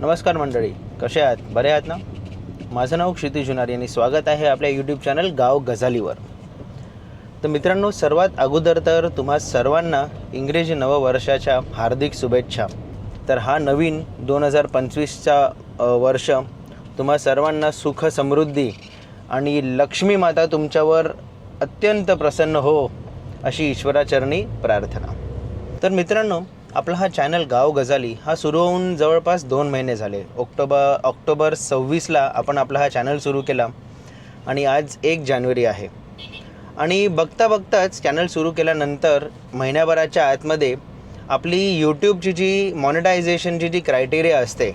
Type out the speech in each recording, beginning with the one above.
नमस्कार मंडळी कसे आहात? बरे आहात ना? माझं नाव क्षिती जुनारी आणि स्वागत आहे आपल्या यूट्यूब चॅनल गाव गझालीवर. तर मित्रांनो सर्वात अगोदर तर तुम्हा सर्वांना इंग्रजी नववर्षाच्या हार्दिक शुभेच्छा. तर हा नवीन दोन हजार पंचवीसचा वर्ष तुम्हा सर्वांना सुख समृद्धी आणि लक्ष्मी माता तुमच्यावर अत्यंत प्रसन्न हो अशी ईश्वराचरणी प्रार्थना. तर मित्रांनो आपला हा चॅनल गाव गजाली हा सुरू होऊन जवळपास दोन महिने झाले. ऑक्टोबर ऑक्टोबर सव्वीसला आपण आपला हा चॅनल सुरू केला आणि आज एक जानेवारी आहे. आणि बघता बघताच चॅनल सुरू केल्यानंतर महिन्याभराच्या आतमध्ये आपली यूट्यूबची जी मॉनिटायझेशनची जी क्रायटेरिया असते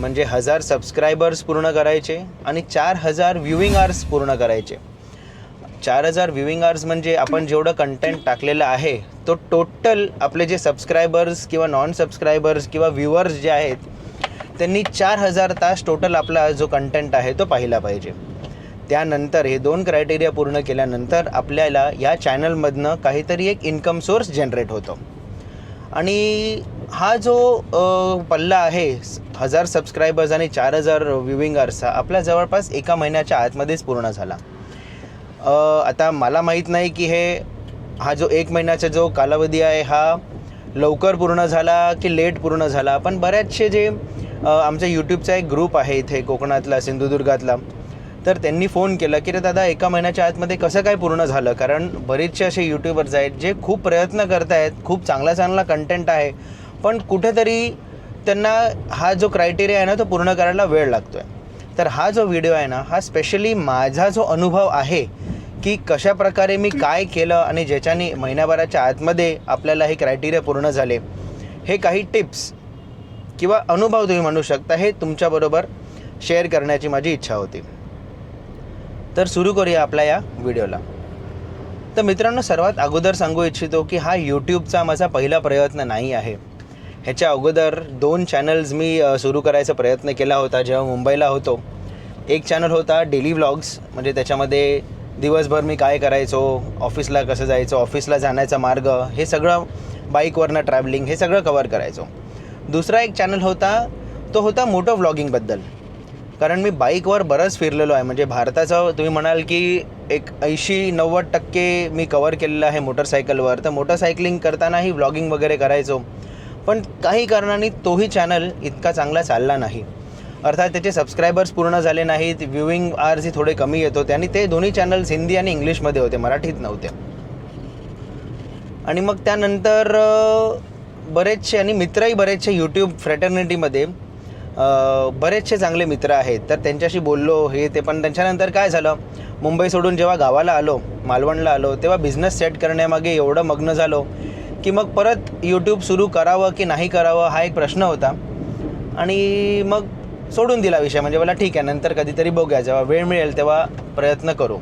म्हणजे हजार सबस्क्रायबर्स पूर्ण करायचे आणि चार हजार व्ह्युईंग आर्स पूर्ण करायचे. चार हजार व्ह्युईंग आर्स म्हणजे आपण जेवढं कंटेंट टाकलेलं आहे तो टोटल आपले जे सबस्क्रायबर्स किंवा नॉन सबस्क्रायबर्स किंवा व्ह्युअर्स जे आहेत त्यांनी चार हजार तास टोटल आपला जो कंटेंट आहे तो पाहिला पाहिजे. त्यानंतर हे दोन क्रायटेरिया पूर्ण केल्यानंतर आपल्याला या चॅनलमधनं काहीतरी एक इन्कम सोर्स जनरेट होतो. आणि हा जो पल्ला आहे हजार सबस्क्रायबर्स आणि चार हजार व्ह्युईंग आवर्सचा आपल्या जवळपास एका महिन्याच्या आतमध्येच पूर्ण झाला. आता मला माहीत नाही की हे हा जो एक महिन्याचा जो कालावधी आहे हा लवकर पूर्ण झाला की लेट पूर्ण झाला? पण बऱ्याचशे जे आमच्या यूट्यूबचा एक ग्रुप आहे इथे कोकणातला सिंधुदुर्गातला तर त्यांनी फोन केला की रे दादा एका महिन्याच्या आतमध्ये कसं काय पूर्ण झालं? कारण बरेचसे असे यूट्यूबर्स आहेत जे खूप प्रयत्न करत आहेत खूप चांगला चांगला कंटेंट आहे पण कुठेतरी त्यांना हा जो क्रायटेरिया आहे ना तो पूर्ण करायला वेळ लागतो आहे तर हा जो व्हिडिओ आहे ना हा स्पेशली माझा जो अनुभव आहे की कशा प्रकारे मी काय केलं आणि ज्याच्याने महिन्याभराच्या आतमध्ये आपल्याला हे क्रायटेरिया पूर्ण झाले हे काही टिप्स किंवा अनुभव तुम्ही म्हणू शकता हे तुमच्याबरोबर शेअर करण्याची माझी इच्छा होती. तर सुरू करूया आपल्या या व्हिडिओला तर मित्रांनो सर्वात अगोदर सांगू इच्छितो की हा यूट्यूबचा माझा पहिला प्रयत्न नाही आहे. ह्याच्या अगोदर दोन चॅनल्स मी सुरू करायचा प्रयत्न केला होता जेव्हा मुंबईला होतो. एक चॅनल होता डेली व्लॉग्स म्हणजे त्याच्यामध्ये दिवसभर मी काय करायचो ऑफिसला कसं जायचं ऑफिसला जाण्याचा मार्ग हे सगळं बाईकवरनं ट्रॅव्हलिंग हे सगळं कवर करायचो. दुसरा एक चॅनल होता तो होता मोटो व्लॉगिंगबद्दल कारण मी बाईकवर बरंच फिरलेलो आहे. म्हणजे भारताचं तुम्ही म्हणाल की एक ऐंशी नव्वद टक्के मी कवर केलेलं आहे मोटरसायकलवर तर मोटरसायकलिंग करतानाही व्लॉगिंग वगैरे करायचो. पण काही कारणाने तोही चॅनल इतका चांगला चालला नाही. अर्थात त्याचे सबस्क्रायबर्स पूर्ण झाले नाहीत व्ह्युईंग आर्सही थोडे कमी येत होते आणि ते दोन्ही चॅनल्स हिंदी आणि इंग्लिशमध्ये होते मराठीत नव्हते. आणि मग त्यानंतर बरेचसे आणि मित्रही बरेचसे यूट्यूब फ्रॅटर्निटीमध्ये बरेचसे चांगले मित्र आहेत. तर त्यांच्याशी बोललो हे ते पण त्यांच्यानंतर काय झालं? मुंबई सोडून जेव्हा गावाला आलो मालवणला आलो तेव्हा बिझनेस सेट करण्यामागे एवढं मग्न झालो की मग परत यूट्यूब सुरू करावं की नाही करावं हा एक प्रश्न होता. आणि मग सोडून दिला विषय. म्हणजे मला ठीक आहे नंतर कधीतरी बघूया. जेव्हा वेळ मिळेल तेव्हा प्रयत्न करू.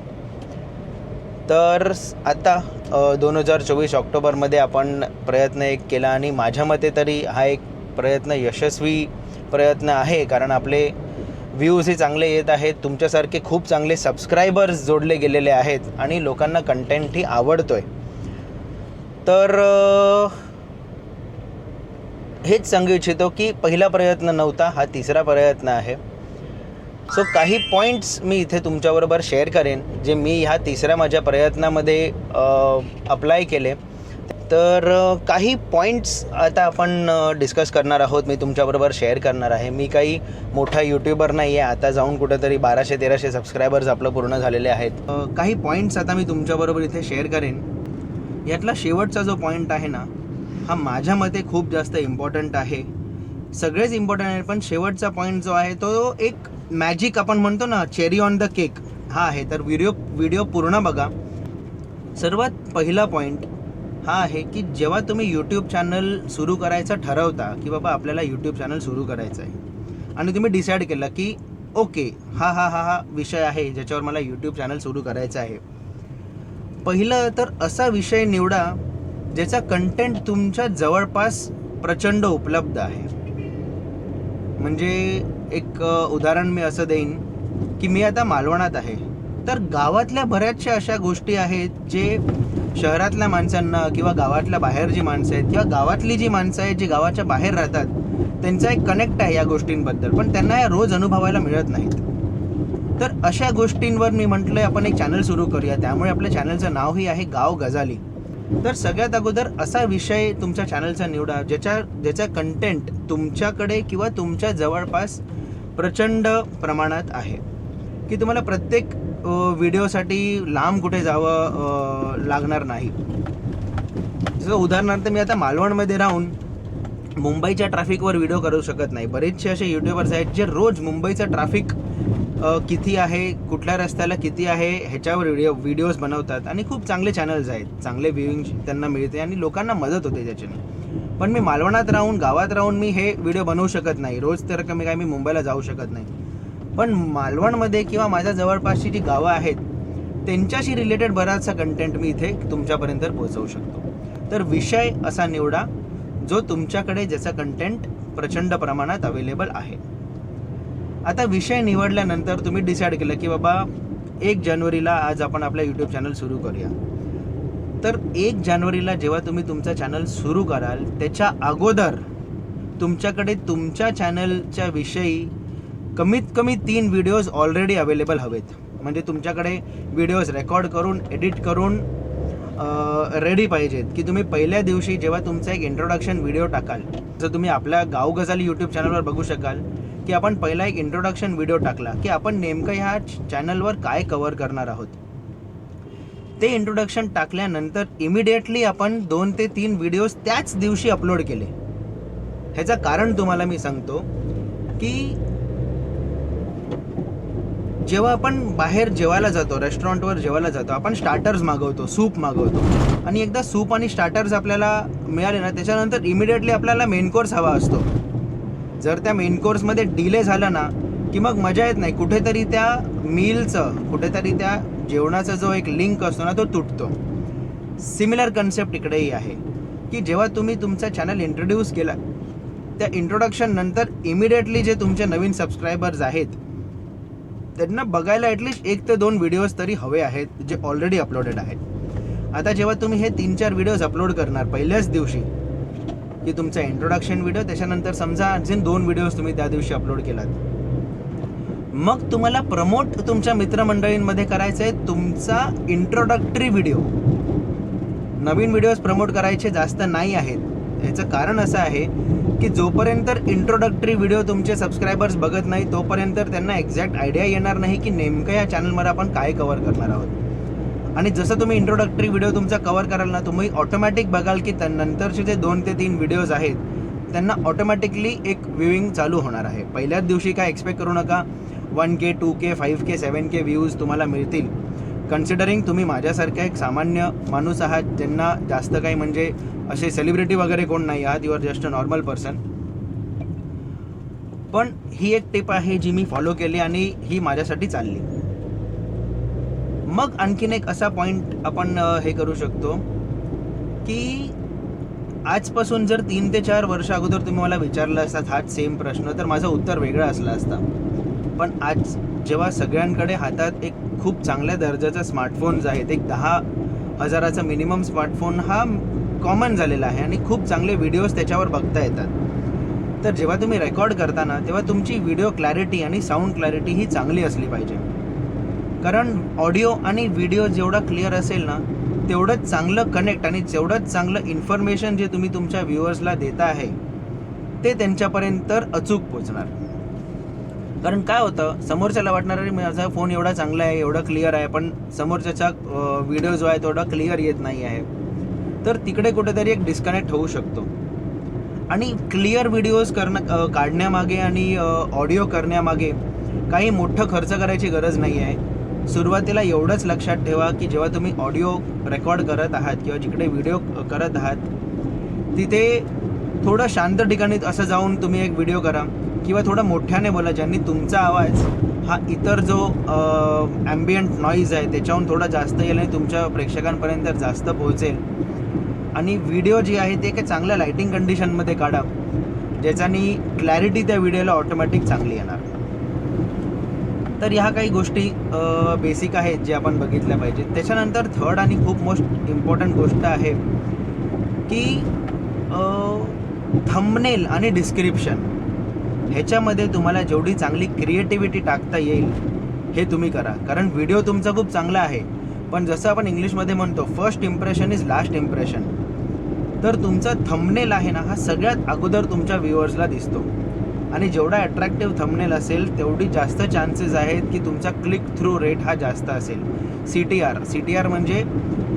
तर आता दोन हजार चोवीस ऑक्टोबरमध्ये आपण प्रयत्न एक केला आणि माझ्या मते तरी हा एक प्रयत्न यशस्वी प्रयत्न आहे. कारण आपले व्ह्यूजही चांगले येत आहेत. तुमच्यासारखे खूप चांगले सबस्क्रायबर्स जोडले गेलेले आहेत. आणि लोकांना कंटेंटही आहे तर हेच सांगू इच्छितो की पहिला प्रयत्न नव्हता हा तिसरा प्रयत्न आहे. सो काही पॉईंट्स मी इथे तुमच्याबरोबर शेअर करेन जे मी ह्या तिसऱ्या माझ्या प्रयत्नामध्ये अप्लाय केले. तर काही पॉईंट्स आता आपण डिस्कस करणार आहोत मी तुमच्याबरोबर शेअर करणार आहे. मी काही मोठा यूट्यूबर नाही आहे आता जाऊन कुठेतरी बाराशे तेराशे सबस्क्रायबर्स आपलं पूर्ण झालेले आहेत. काही पॉईंट्स आता मी तुमच्याबरोबर इथे शेअर करेन. यातला शेवटचा जो पॉईंट आहे ना हा माझ्या मते खूप जास्त इम्पॉर्टंट आहे. सगळेच इम्पॉर्टंट आहे पण शेवटचा पॉईंट जो आहे तो एक मॅजिक आपण म्हणतो ना चेरी ऑन द केक हा आहे. तर व्हिडिओ व्हिडिओ पूर्ण बघा. सर्वात पहिला पॉईंट हा आहे की जेव्हा तुम्ही यूट्यूब चॅनल सुरू करायचं ठरवता की बाबा आपल्याला यूट्यूब चॅनल सुरू करायचं आहे आणि तुम्ही डिसाईड केलं की ओके हा हा हा हा विषय आहे ज्याच्यावर मला यूट्यूब चॅनल सुरू करायचं आहे. पहिलं तर असा विषय निवडा ज्याचा कंटेंट तुमच्या जवळपास प्रचंड उपलब्ध आहे. म्हणजे एक उदाहरण मी असं देईन की मी आता मालवणात आहे. तर गावातल्या बऱ्याचशा अशा गोष्टी आहेत जे शहरातल्या माणसांना किंवा गावातल्या बाहेर जी माणसं आहेत किंवा गावातली जी माणसं आहेत जी गावाच्या बाहेर राहतात त्यांचा एक कनेक्ट आहे या गोष्टींबद्दल. पण त्यांना या रोज अनुभवायला मिळत नाहीत. तर अशा गोष्टींवर मी म्हटलं आपण एक चॅनल सुरू करूया. त्यामुळे आपल्या चॅनलचं नावही आहे गाव गजाली. तर सगळ्यात अगोदर असा विषय तुमच्या चॅनलचा निवडा ज्याच्या ज्याचा कंटेंट तुमच्याकडे किंवा तुमच्या जवळपास प्रचंड प्रमाणात आहे. की तुम्हाला प्रत्येक व्हिडिओसाठी लांब कुठे जावं लागणार नाही. जसं उदाहरणार्थ मी आता मालवणमध्ये राहून मुंबईच्या ट्रॅफिकवर व्हिडिओ करू शकत नाही. बरेचसे असे यूट्यूबर्स आहेत जे रोज मुंबईचं ट्रॅफिक किती आहे कुठल्या रस्त्याला किती आहे ह्याच्यावर व्हिडिओ व्हिडिओज बनवतात. आणि खूप चांगले चॅनल्स आहेत. चांगले व्ह्यूइंग त्यांना मिळते आणि लोकांना मदत होते त्याच्याने. पण मी मालवणात राहून गावात राहून मी हे व्हिडिओ बनवू शकत नाही. रोज तर कमी काय मी मुंबईला जाऊ शकत नाही. पण मालवणमध्ये किंवा माझ्या जवळपासची जी गावं आहेत त्यांच्याशी रिलेटेड बराचसा कंटेंट मी इथे तुमच्यापर्यंत पोहोचवू शकतो. तर विषय असा निवडा जो तुमच्याकडे ज्याचा कंटेंट प्रचंड प्रमाणात अवेलेबल आहे. आता विषय निवडल्यानंतर तुम्ही डिसाईड केलं की बाबा एक जानेवारीला आज आपण आपला यूट्यूब चॅनल सुरू करूया. तर एक जानेवारीला जेव्हा तुम्ही तुमचा चॅनल सुरू कराल त्याच्या अगोदर तुमच्याकडे तुमच्या चॅनलच्या विषयी कमीत कमी तीन व्हिडिओज ऑलरेडी अवेलेबल हवेत. म्हणजे तुमच्याकडे व्हिडिओज रेकॉर्ड करून एडिट करून रेडी पाहिजेत की तुम्ही पहिल्या दिवशी जेव्हा तुमचा एक इंट्रोडक्शन व्हिडिओ टाकाल जर तुम्ही आपल्या गाव गजाली यूट्यूब चॅनलवर बघू शकाल की आपण पहिला एक इंट्रोडक्शन व्हिडिओ टाकला की आपण नेमकं ह्या चॅनलवर काय कव्हर करणार आहोत. ते इंट्रोडक्शन टाकल्यानंतर इमिडिएटली आपण दोन ते तीन व्हिडिओज त्याच दिवशी अपलोड केले. ह्याचं कारण तुम्हाला मी सांगतो की जेव्हा आपण बाहेर जेवायला जातो रेस्टॉरंटवर जेवायला जातो आपण स्टार्टर्स मागवतो सूप मागवतो. आणि एकदा सूप आणि स्टार्टर्स आपल्याला मिळाले ना त्याच्यानंतर इमिडिएटली आपल्याला मेन कोर्स हवा असतो. जर त्या मेन कोर्समध्ये डिले झाला ना की मग मजा येत नाही. कुठेतरी त्या मीलचं कुठेतरी त्या जेवणाचा जो एक लिंक असतो ना तो तुटतो. सिमिलर कन्सेप्ट इकडेही आहे की जेव्हा तुम्ही तुमचा चॅनल इंट्रोड्यूस केला त्या इंट्रोडक्शन नंतर इमिडिएटली जे तुमचे नवीन सबस्क्रायबर्स आहेत त्यांना बघायला ॲटलिस्ट एक ते दोन व्हिडिओज तरी हवे आहेत जे ऑलरेडी अपलोडेड आहेत. आता जेव्हा तुम्ही हे तीन चार व्हिडिओज अपलोड करणार पहिल्याच दिवशी की तुमचा इंट्रोडक्शन व्हिडिओ त्याच्यानंतर समजा आणखीन दोन व्हिडिओज तुम्ही त्या दिवशी अपलोड केलात. मग तुम्हाला प्रमोट तुमच्या मित्रमंडळींमध्ये करायचं आहे तुमचा इंट्रोडक्टरी व्हिडिओ नवीन व्हिडिओज प्रमोट करायचे जास्त नाही आहेत. याचं कारण असं आहे की जोपर्यंत इंट्रोडक्टरी व्हिडिओ तुमचे सबस्क्रायबर्स बघत नाही तोपर्यंत त्यांना एक्झॅक्ट आयडिया येणार नाही की नेमकं या चॅनलमध्ये आपण काय कवर करणार आहोत. आणि जसं तुम्ही इंट्रोडक्टरी व्हिडिओ तुमचा कवर कराल ना तुम्ही ऑटोमॅटिक बघाल की नंतरचे जे दोन ते तीन व्हिडिओज आहेत त्यांना ऑटोमॅटिकली एक व्ह्यूइंग चालू होणार आहे. पहिल्याच दिवशी काय एक्सपेक्ट करू नका. One K two K five K seven K views तुम्हाला मिळतील. कन्सिडरिंग तुम्ही माझ्यासारखा एक सामान्य माणूस आहात ज्यांना जास्त काही म्हणजे असे सेलिब्रिटी वगैरे कोण नाही. आहात you are just a normal person पण ही एक टिप आहे जी मी फॉलो केली आणि ही माझ्यासाठी चालली. मग आणखीन एक असा पॉईंट आपण हे करू शकतो की आजपासून जर तीन ते चार वर्ष अगोदर तुम्ही मला विचारलं असतात हाच सेम प्रश्न तर माझं उत्तर वेगळं असलं असतं. पण आज जेव्हा सगळ्यांकडे हातात एक खूप चांगल्या दर्जाचा स्मार्टफोन्स आहेत एक दहा हजाराचा मिनिमम स्मार्टफोन हा कॉमन झालेला आहे आणि खूप चांगले व्हिडिओज त्याच्यावर बघता येतात. तर जेव्हा तुम्ही रेकॉर्ड करताना तेव्हा तुमची व्हिडिओ क्लॅरिटी आणि साऊंड क्लॅरिटी ही चांगली असली पाहिजे. कारण ऑडिओ आणि व्हिडिओ जेवढा क्लिअर असेल ना तेवढंच चांगलं कनेक्ट आणि जेवढंच चांगलं इन्फॉर्मेशन जे तुम्ही तुमच्या व्ह्युअर्सला देता आहे ते त्यांच्यापर्यंत अचूक पोचणार. कारण काय होतं समोरच्याला वाटणार अरे माझा फोन एवढा चांगला आहे एवढा क्लिअर आहे पण समोरच्याचा व्हिडिओ जो आहे तेवढा क्लिअर येत नाही आहे. तर तिकडे कुठेतरी एक डिस्कनेक्ट होऊ शकतो. आणि क्लिअर व्हिडिओज करणं काढण्यामागे आणि ऑडिओ करण्यामागे काही मोठं खर्च करायची गरज नाही आहे. सुरुवातीला एवढंच लक्षात ठेवा की जेव्हा तुम्ही ऑडिओ रेकॉर्ड करत आहात किंवा जिकडे व्हिडिओ करत आहात तिथे थोडं शांत ठिकाणी असं जाऊन तुम्ही एक व्हिडिओ करा किंवा थोडं मोठ्याने बोला ज्यांनी तुमचा आवाज हा इतर जो ॲम्बियंट नॉईज आहे त्याच्याहून थोडा जास्त येईल आणि तुमच्या प्रेक्षकांपर्यंत जास्त पोहोचेल. आणि व्हिडिओ जे आहे ते काही चांगल्या लाईटिंग कंडिशनमध्ये काढा ज्याच्यानी क्लॅरिटी त्या व्हिडिओला ऑटोमॅटिक चांगली येणार. तर ह्या काही गोष्टी बेसिक आहेत जे आपण बघितल्या पाहिजेत. त्याच्यानंतर थर्ड आणि खूप मोस्ट इम्पॉर्टंट गोष्ट आहे की थंबनेल आणि डिस्क्रिप्शन ह्याच्यामध्ये तुम्हाला जेवढी चांगली क्रिएटिव्हिटी टाकता येईल हे तुम्ही करा. कारण व्हिडिओ तुमचा खूप चांगला आहे. पण जसं आपण इंग्लिशमध्ये म्हणतो first impression is last impression तर तुमचा थंबनेल आहे ना हा सगळ्यात अगोदर तुमच्या व्ह्युअर्सला दिसतो. आणि जेवढा अट्रॅक्टिव्ह थंबनेल असेल तेवढी जास्त चान्सेस आहेत की तुमचा क्लिक थ्रू रेट हा जास्त असेल. C T R C T R म्हणजे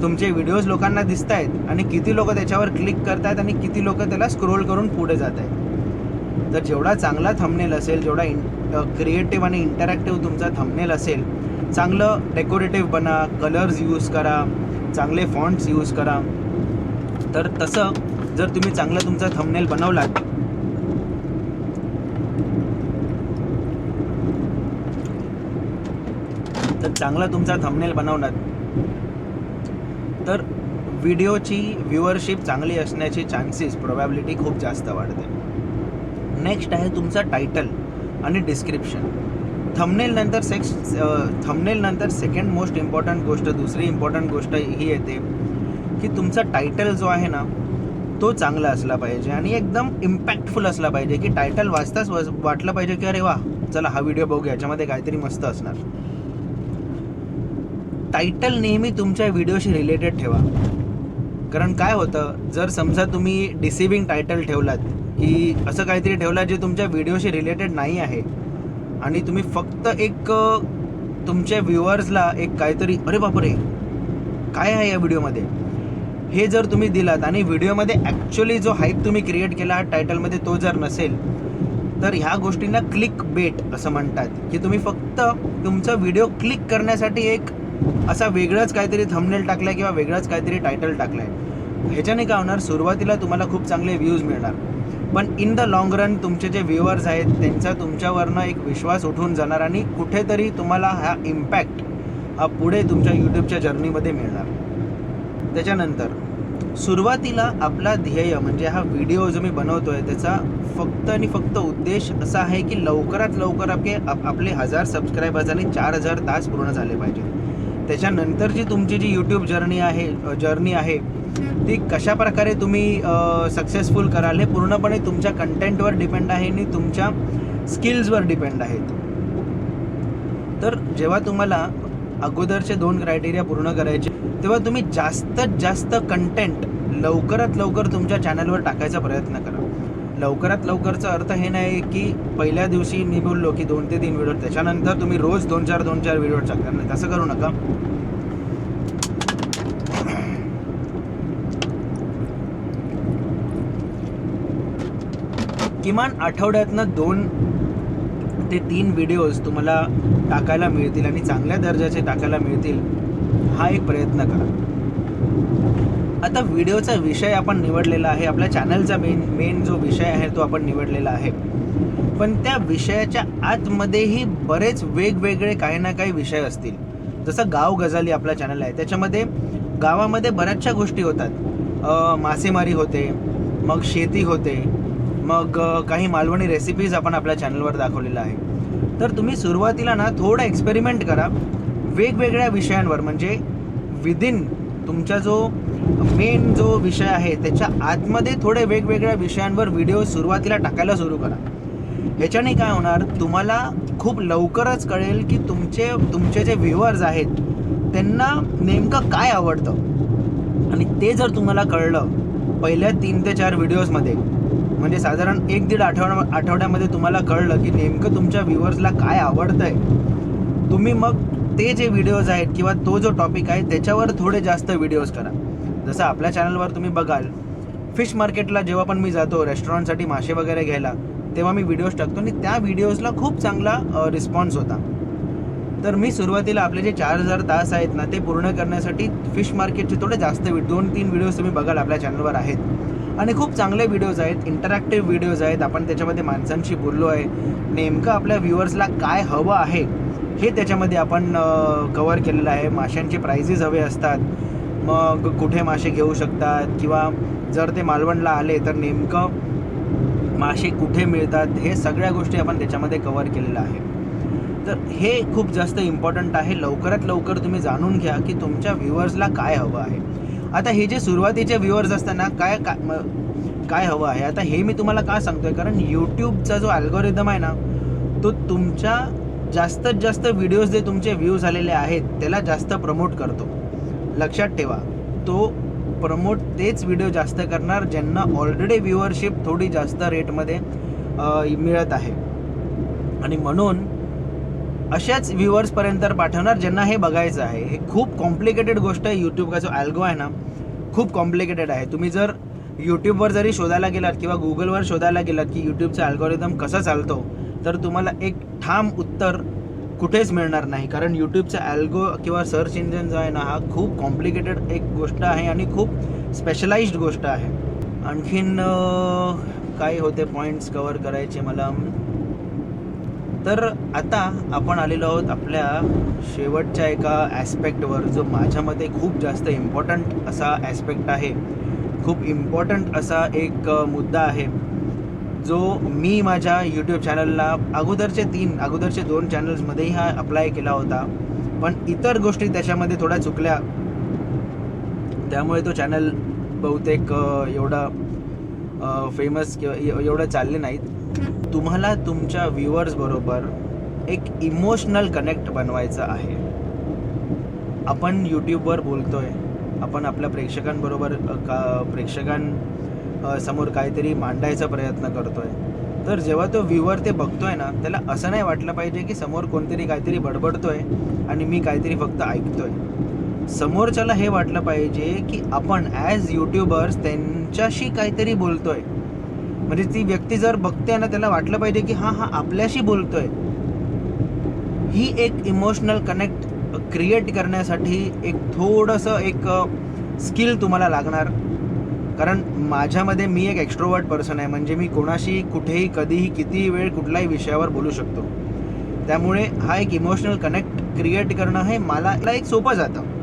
तुमचे व्हिडिओज लोकांना दिसत आहेत आणि किती लोक त्याच्यावर क्लिक करतायत आणि किती लोक त्याला स्क्रोल करून पुढे जात आहेत तर जेवढा चांगला थंबनेल असेल जेवढा इन क्रिएटिव्ह आणि इंटरॅक्टिव्ह तुमचा थंबनेल असेल चांगलं डेकोरेटिव्ह बना कलर्स यूज करा चांगले फॉन्ट्स यूज करा. तर तसं जर तुम्ही चांगला तुमचा थंबनेल बनवलात तर चांगला तुमचा थंबनेल बनवलात तर व्हिडिओची व्ह्युअरशिप चांगली असण्याची चान्सेस प्रोबॅबिलिटी खूप जास्त वाढते. नेक्स्ट आहे तुमचा टायटल आणि डिस्क्रिप्शन थंबनेल नंतर सेक्स थंबनेल नंतर सेकंड मोस्ट इम्पॉर्टंट गोष्ट दुसरी इम्पॉर्टंट गोष्ट ही येते. की तुमचा टायटल जो आहे ना तो चांगला असला पाहिजे आणि एकदम इम्पॅक्टफुल असला पाहिजे की टायटल वाचताच वाटलं पाहिजे की अरे वा चला हा व्हिडिओ बघूया याच्यामध्ये काहीतरी मस्त असणार. टायटल नेहमी तुमच्या व्हिडिओशी रिलेटेड ठेवा. कारण काय होतं जर समजा तुम्ही डिसिविंग टायटल ठेवलात की असं काहीतरी ठेवलात जे तुमच्या व्हिडिओशी रिलेटेड नाही आहे आणि तुम्ही फक्त एक तुमच्या व्ह्युअर्सला एक काहीतरी अरे बापरे काय आहे या व्हिडिओमध्ये हे जर तुम्ही दिलात आणि व्हिडिओमध्ये ॲक्च्युली जो हाईप तुम्ही क्रिएट केला टायटलमध्ये तो जर नसेल तर ह्या गोष्टींना क्लिक बेट असं म्हणतात. की तुम्ही फक्त तुमचा व्हिडिओ क्लिक करण्यासाठी एक असा वेगळंच काहीतरी थंबनेल टाकलाय किंवा वेगळंच काहीतरी टायटल टाकलाय. ह्याच्याने काय होणार? सुरुवातीला तुम्हाला खूप चांगले व्ह्यूज मिळणार. पण इन द लाँग रन तुमचे जे व्ह्युअर्स आहेत त्यांचा तुमच्यावरनं एक विश्वास उठून जाणार आणि कुठेतरी तुम्हाला हा इम्पॅक्ट हा पुढे तुमच्या यूट्यूबच्या जर्नीमध्ये मिळणार. त्याच्यानंतर सुरुवातीला आपला ध्येय म्हणजे हा व्हिडिओ जो मी बनवतोय त्याचा फक्त आणि फक्त उद्देश असा आहे की लवकरात लवकर आपले आपले हजार सबस्क्रायबर्स आणि चार हजार तास पूर्ण झाले पाहिजे. त्याच्यानंतरची तुमची जी यूट्यूब जर्नी आहे जर्नी आहे ती कशा प्रकारे तुम्ही सक्सेसफुल कराल हे पूर्णपणे तुमच्या कंटेंटवर डिपेंड आहे आणि तुमच्या स्किल्सवर डिपेंड आहेत तर जेव्हा तुम्हाला अगोदरचे दोन क्रायटेरिया पूर्ण करायचे तेव्हा तुम्ही जास्तीत जास्त कंटेंट लवकरात लवकर तुमच्या चॅनलवर टाकायचा प्रयत्न करा. लवकरात लवकरचा अर्थ हे नाही की पहिल्या दिवशी मी बोललो की दोन ते तीन व्हिडिओ त्याच्यानंतर तुम्ही रोज दोन चार दोन चार व्हिडिओ टाकणार नाही तसं करू नका. किमान आठवड्यातनं दोन ते तीन व्हिडिओज तुम्हाला टाकायला मिळतील आणि चांगल्या दर्जाचे टाकायला मिळतील. हा एक प्रयत्न करा. आता व्हिडिओचा विषय आपण निवडलेला आहे. आपल्या चॅनलचा मेन मेन जो विषय आहे तो आपण निवडलेला आहे. पण त्या विषयाच्या आतमध्येही बरेच वेगवेगळे काही ना काही विषय असतील. जसं गाव गजाली आपला चॅनल आहे. त्याच्यामध्ये गावामध्ये बऱ्याचशा गोष्टी होतात. मासेमारी होते मग शेती होते मग काही मालवणी रेसिपीज आपण आपल्या चॅनलवर दाखवलेल्या आहे. तर तुम्ही सुरुवातीला ना थोडं एक्सपेरिमेंट करा. वेगवेगळ्या विषयांवर म्हणजे विदिन तुमचा जो मेन जो विषय आहे त्याच्या आतमध्ये थोडे वेगवेगळ्या विषयांवर व्हिडिओ सुरुवातीला टाकायला सुरू करा. ह्याच्याने काय होणार तुम्हाला खूप लवकरच कळेल की तुमचे तुमचे जे व्ह्युअर्स आहेत त्यांना नेमकं काय आवडतं. आणि ते जर तुम्हाला कळलं पहिल्या तीन ते चार व्हिडिओजमध्ये म्हणजे साधारण एक दीड आठवड्या आठवड्यामध्ये तुम्हाला कळलं की नेमकं तुमच्या व्ह्युअर्सला काय आवडतं आहे तुम्ही मग ते जे व्हिडिओज आहेत किंवा तो जो टॉपिक आहे त्याच्यावर थोडे जास्त व्हिडिओज करा. जसं आपल्या चॅनलवर तुम्ही बघाल फिश मार्केटला जेव्हा पण मी जातो रेस्टॉरंटसाठी मासे वगैरे घ्यायला तेव्हा मी व्हिडिओज टाकतो आणि त्या व्हिडिओजला खूप चांगला रिस्पॉन्स होता. तर मी सुरुवातीला आपले जे चार हजार तास आहेत ना ते पूर्ण करण्यासाठी फिश मार्केटचे थोडे जास्त दोन तीन व्हिडिओज तुम्ही बघाल आपल्या चॅनलवर आहेत. आणि खूप चांगले व्हिडिओज आहेत इंटरॅक्टिव्ह व्हिडिओज आहेत आपण त्याच्यामध्ये माणसांशी बोललो आहे. नेमकं आपल्या व्ह्युअर्सला काय हवं आहे हे त्याच्यामध्ये आपण कवर केलेलं आहे. माशांचे प्राइजेस हवे असतात. मग कुठे मासे घेऊ शकतात? किंवा जर ते मालवणला आले तर नेमकं मासे कुठे मिळतात? हे सगळ्या गोष्टी आपण त्याच्यामध्ये कवर केलेलं आहे. तर हे खूप जास्त इम्पॉर्टंट आहे. लवकरात लवकर तुम्ही जाणून घ्या की तुमच्या व्ह्युअर्सला काय हवं आहे. आता हे जे सुरुवातीचे व्ह्युअर्स असतात ना काय काय काय हवं आहे? आता हे मी तुम्हाला का सांगतोय? कारण यूट्यूबचा जो अल्गोरिदम आहे ना तो तुमच्या जास्तीत जास्त व्हिडिओज जे तुमचे व्ह्यू झालेले आहेत त्याला जास्त प्रमोट करतो. लक्षात ठेवा तो प्रमोट तेच व्हिडिओ जास्त करणार ज्यांना ऑलरेडी व्ह्युअरशिप थोडी जास्त रेटमध्ये मिळत आहे. आणि म्हणून अशाच व्ह्युअर्सपर्यंत पाठवणार ज्यांना हे बघायचं आहे. हे खूप कॉम्प्लिकेटेड गोष्ट आहे. यूट्यूबचा जो अल्गो आहे ना खूप कॉम्प्लिकेटेड आहे. तुम्ही जर यूट्यूबवर जरी शोधायला गेलात किंवा गुगलवर शोधायला गेलात की यूट्यूबचा अल्गोरिदम कसा चालतो तर तुम्हाला एक ठाम उत्तर कुठेच मिळणार नाही. कारण यूट्यूबचा अल्गो किंवा सर्च इंजिन जो आहे ना हा खूप कॉम्प्लिकेटेड एक गोष्ट आहे आणि खूप स्पेशलाइज्ड गोष्ट आहे. आणखीन काय होते पॉईंट्स कवर करायचे मला. तर आता आपण आलेलो आहोत आपल्या शेवटच्या एका ॲस्पेक्टवर जो माझ्या मते खूप जास्त इम्पॉर्टंट असा ॲस्पेक्ट आहे. खूप इम्पॉर्टंट असा एक मुद्दा आहे. जो मी माझ्या यूट्यूब चॅनलला अगोदरचे तीन अगोदरचे दोन चॅनल्समध्येही हा अप्लाय केला होता. पण इतर गोष्टी त्याच्यामध्ये थोड्या चुकल्या. त्यामुळे तो चॅनल बहुतेक एवढा फेमस किंवा एवढं चालले नाहीत. तुम्हाला तुमच्या व्ह्युअर्सबरोबर एक इमोशनल कनेक्ट बनवायचं आहे. आपण यूट्यूबवर बोलतोय. आपण आपल्या प्रेक्षकांबरोबर का प्रेक्षकां समोर काहीतरी मांडायचा प्रयत्न करतोय. तर जेव्हा तो व्ह्यूवर ते बघतोय ना त्याला असं नाही वाटलं पाहिजे की समोर कोणतरी काहीतरी बडबडतोय आणि मी काहीतरी फक्त ऐकतोय. समोरच्याला हे वाटलं पाहिजे की आपण ॲज यूट्यूबर्स त्यांच्याशी काहीतरी बोलतोय. म्हणजे ती व्यक्ती जर बघते ना त्याला वाटलं पाहिजे की हा हा आपल्याशी बोलतोय. ही एक इमोशनल कनेक्ट क्रिएट करण्यासाठी एक थोडंसं एक स्किल तुम्हाला लागणार. कारण माझ्यामध्ये मी एक एक्स्ट्रोवर्ट पर्सन आहे. म्हणजे मी कोणाशी कुठेही कधीही कितीही वेळ कुठल्याही विषयावर बोलू शकतो. त्यामुळे हा एक इमोशनल कनेक्ट क्रिएट करणं हे मला एक सोपं जातं.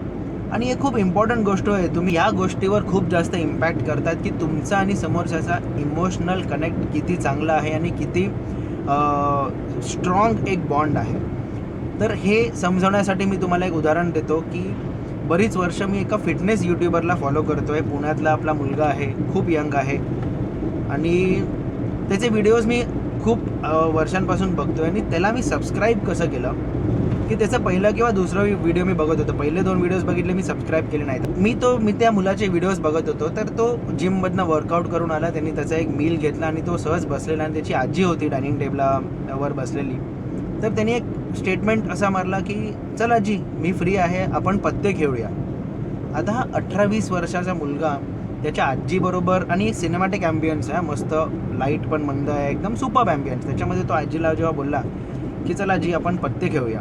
आणि हे खूप इम्पॉर्टंट गोष्ट आहे तुम्ही या गोष्टीवर खूप जास्त इम्पॅक्ट करतात की तुमचा आणि समोरच्याचा इमोशनल कनेक्ट किती चांगला आहे आणि किती स्ट्रॉंग एक बॉन्ड आहे. तर हे समजवण्यासाठी मी तुम्हाला एक उदाहरण देतो की बरीच वर्ष मी एका फिटनेस यूट्यूबरला फॉलो करतो आहे पुण्यातला आपला मुलगा आहे खूप यंग आहे. आणि त्याचे व्हिडिओज मी खूप वर्षांपासून बघतो आहे आणि त्याला मी सबस्क्राईब कसं केलं? की त्याचं पहिलं किंवा दुसरा व्हिडिओ मी बघत होतो. पहिले दोन व्हिडिओज बघितले मी सबस्क्राईब केले नाहीत. मी तो मी त्या मुलाचे व्हिडिओज बघत होतो. तर तो जिममधनं वर्कआउट करून आला. त्यांनी त्याचा एक मील घेतला आणि तो सहज बसलेला आणि त्याची आजी होती डायनिंग टेबलावर बसलेली. तर त्यांनी एक स्टेटमेंट असा मारला की चला जी मी फ्री आहे आपण पत्ते खेळूया आता हा अठरा वीस वर्षाचा मुलगा त्याच्या आजीबरोबर आणि सिनेमॅटिक ॲम्बियन्स आहे मस्त लाइट पण मंद आहे एकदम सुपर ॲम्बियन्स त्याच्यामध्ये तो आजीला जेव्हा बोलला की चला जी आपण पत्ते खेळूया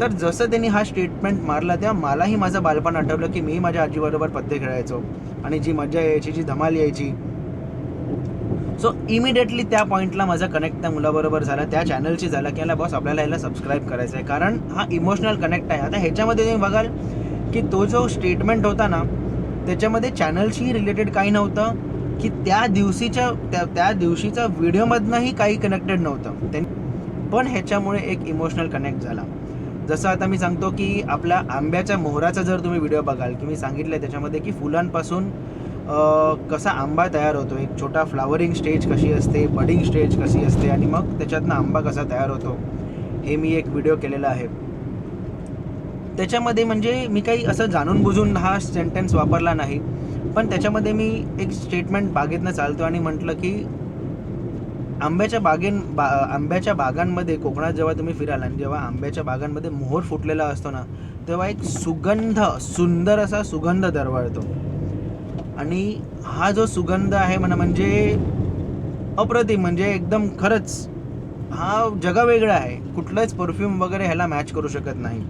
तर जसं त्यांनी हा स्टेटमेंट मारला तेव्हा मलाही माझं बालपण आठवलं की मी माझ्या आजीबरोबर पत्ते खेळायचो. आणि जी मजा यायची जी धमाल यायची सो इमिडिएटली त्या पॉईंटला माझा कनेक्ट त्या मुलाबरोबर झाला त्या चॅनलशी झाला की याला बॉस आपल्याला याला सबस्क्राईब करायचं आहे कारण हा इमोशनल कनेक्ट आहे. आता ह्याच्यामध्ये तुम्ही बघाल की तो जो स्टेटमेंट होता ना त्याच्यामध्ये चॅनलशी रिलेटेड काही नव्हतं की त्या दिवशीच्या त्या त्या दिवशीच्या व्हिडिओमधनंही काही कनेक्टेड नव्हतं. त्यां- पण ह्याच्यामुळे एक इमोशनल कनेक्ट झाला. जसं आता मी सांगतो की आपल्या आंब्याच्या मोहराचा जर तुम्ही व्हिडिओ बघाल की मी सांगितलं त्याच्यामध्ये की फुलांपासून कसा आंबा तयार होतो? एक छोटा फ्लावरिंग स्टेज कशी असते? बडिंग स्टेज कशी असते? आणि मग त्याच्यातनं आंबा कसा तयार होतो? हे मी एक व्हिडिओ केलेला आहे. त्याच्यामध्ये म्हणजे मी काही असं जाणून बुजून हा सेंटेन्स वापरला नाही. पण त्याच्यामध्ये मी एक स्टेटमेंट बागेतनं चालतो आणि म्हटलं की आंब्याच्या बागेन बा आंब्याच्या बागांमध्ये कोकणात जेव्हा तुम्ही फिराल आणि जेव्हा आंब्याच्या बागांमध्ये मोहर फुटलेला असतो ना तेव्हा एक सुगंध सुंदर असा सुगंध दरवळतो. आणि हा जो सुगंध आहे म्हणा म्हणजे अप्रतिम म्हणजे एकदम खरंच हा जगावेगळा आहे. कुठलंच परफ्यूम वगैरे ह्याला मॅच करू शकत नाही.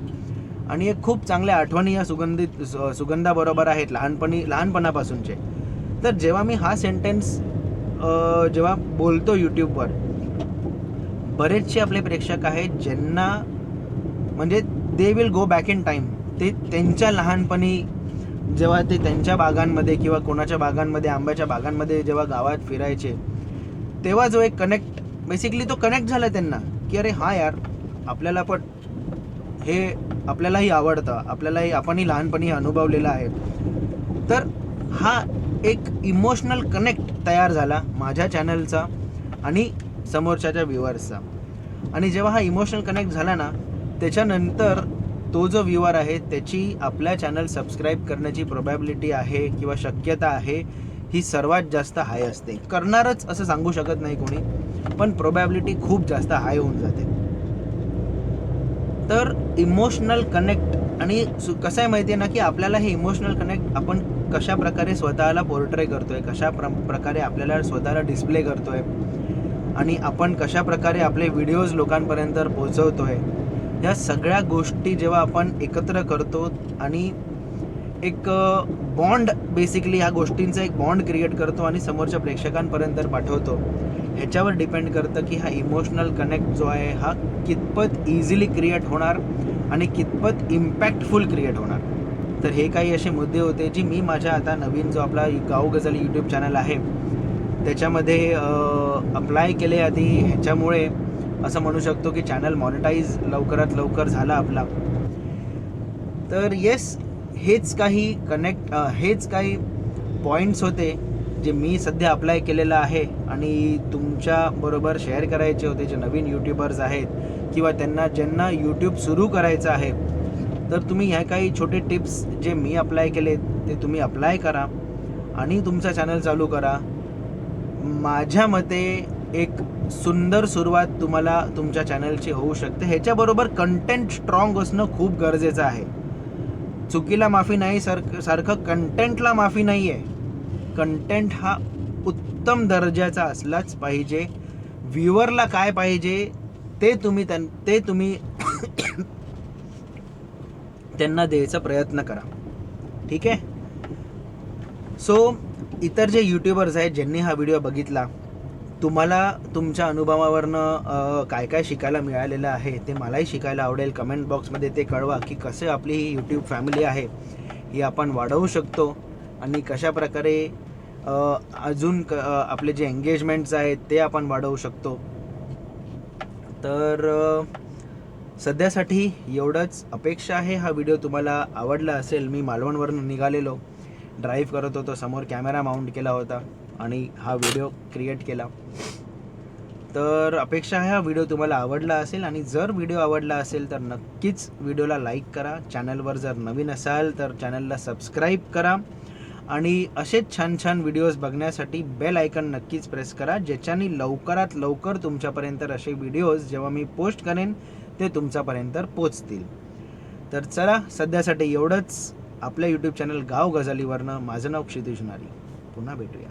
आणि एक खूप चांगल्या आठवणी या सुगंधित सु- सुगंधाबरोबर आहेत लहानपणी लहानपणापासूनचे. तर जेव्हा मी हा सेंटेन्स जेव्हा बोलतो यूट्यूबवर बरेचसे आपले प्रेक्षक आहेत ज्यांना म्हणजे they will go back in time ते त्यांच्या लहानपणी जेव्हा ते त्यांच्या बागांमध्ये किंवा कोणाच्या बागांमध्ये आंब्याच्या बागांमध्ये जेव्हा गावात फिरायचे तेव्हा जो एक कनेक्ट बेसिकली तो कनेक्ट झाला त्यांना की अरे हा यार आपल्याला पण हे आपल्यालाही आवडतं आपल्यालाही आपणही लहानपणी अनुभवलेलं आहे. तर हा एक इमोशनल कनेक्ट तयार झाला माझ्या चॅनलचा आणि समोरच्याच्या व्ह्युअर्सचा आणि जेव्हा हा इमोशनल कनेक्ट झाला ना त्याच्यानंतर तो जो व्ह्युअर आहे त्याची आपल्या चॅनल सबस्क्राईब करण्याची प्रोबॅबिलिटी आहे किंवा शक्यता आहे ही सर्वात जास्त हाय असते. करणारच असं सांगू शकत नाही कोणी पण प्रोबॅबिलिटी खूप जास्त हाय होऊन जाते. तर इमोशनल कनेक्ट आणि सु- कसं आहे माहिती आहे ना की आपल्याला हे इमोशनल कनेक्ट आपण कशा प्रकारे स्वतःला पोर्ट्रे करतोय कशा प्र प्रकारे आपल्याला स्वतःला डिस्प्ले करतोय आणि आपण कशा प्रकारे आपले व्हिडिओज लोकांपर्यंत पोहोचवतोय ह्या सगळ्या गोष्टी जेव्हा आपण एकत्र करतो आणि एक बॉन्ड बेसिकली ह्या गोष्टींचा एक बॉन्ड क्रिएट करतो आणि समोरच्या प्रेक्षकांपर्यंत पाठवतो ह्याच्यावर डिपेंड करतं की हा इमोशनल कनेक्ट जो आहे हा कितपत इझिली क्रिएट होणार आणि कितपत इम्पॅक्टफुल क्रिएट होणार. तर हे काही असे मुद्दे होते जी मी माझ्या आता नवीन जो आपला गाव गजल यूट्यूब चॅनल आहे त्याच्यामध्ये अप्लाय केले आधी. ह्याच्यामुळे असं म्हणू शकतो की चॅनल मॉनिटाईज लवकरात लवकर झाला आपला. तर येस हेच काही कनेक्ट हेच काही पॉईंट्स होते जे मी सध्या अप्लाय केलेलं आहे आणि तुमच्याबरोबर शेअर करायचे होते जे नवीन यूट्यूबर्स आहेत किंवा त्यांना ज्यांना यूट्यूब सुरू करायचं आहे. तर तुम्ही ह्या काही छोटे टिप्स जे मी अप्लाय केले ते तुम्ही अप्लाय करा आणि तुमचा चॅनल चालू करा. माझ्या मते एक सुंदर सुरुवात तुम्हाला तुमच्या चॅनलची होऊ शकते. ह्याच्याबरोबर कंटेंट स्ट्रॉंग असणं खूप गरजेचं आहे. चुकीला माफी नाही सर सारखं कंटेंटला माफी नाही आहे कंटेंट हा उत्तम दर्जाचा असलाच पाहिजे. व्ह्युअरला काय पाहिजे ते तुम्ही त्यां ते तुम्ही त्यांना द्यायचा प्रयत्न करा. ठीक आहे? सो इतर जे यूट्यूबर्स आहेत ज्यांनी हा व्हिडिओ बघितला तुम्हाला तुमच्या अनुभवावरनं काय काय शिकायला मिळालेलं आहे ते मलाही शिकायला आवडेल. कमेंट बॉक्समध्ये ते कळवा की कसे आपली ही यूट्यूब फॅमिली आहे ही आपण वाढवू शकतो आणि कशा प्रकारे अजून क आपले जे एंगेजमेंट्स आहेत ते आपण वाढवू शकतो. तर सध्यासाठी एवढंच अपेक्षा आहे. हा व्हिडिओ तुम्हाला आवडला असेल मी मालवणवरून निघालेलो. ड्राईव्ह करत होतो समोर कॅमेरा माउंट केला होता. आणि हा व्हिडिओ क्रिएट केला. तर अपेक्षा आहे हा व्हिडिओ तुम्हाला आवडला असेल आणि जर व्हिडिओ आवडला असेल तर नक्कीच व्हिडिओला लाईक करा. चॅनलवर जर नवीन असाल तर चॅनलला सबस्क्राईब करा. आणि असेच छान छान व्हिडिओज बघण्यासाठी बेल आयकन नक्कीच प्रेस करा ज्याच्याने लवकरात लवकर तुमच्यापर्यंत असे व्हिडिओज जेव्हा मी पोस्ट करेन ते तुमच्यापर्यंत पोचतील. तर चला सध्यासाठी एवढंच. आपल्या यूट्यूब चॅनल गाव गजालीवरनं माझं नाव क्षितिज नारी पुन्हा भेटूया.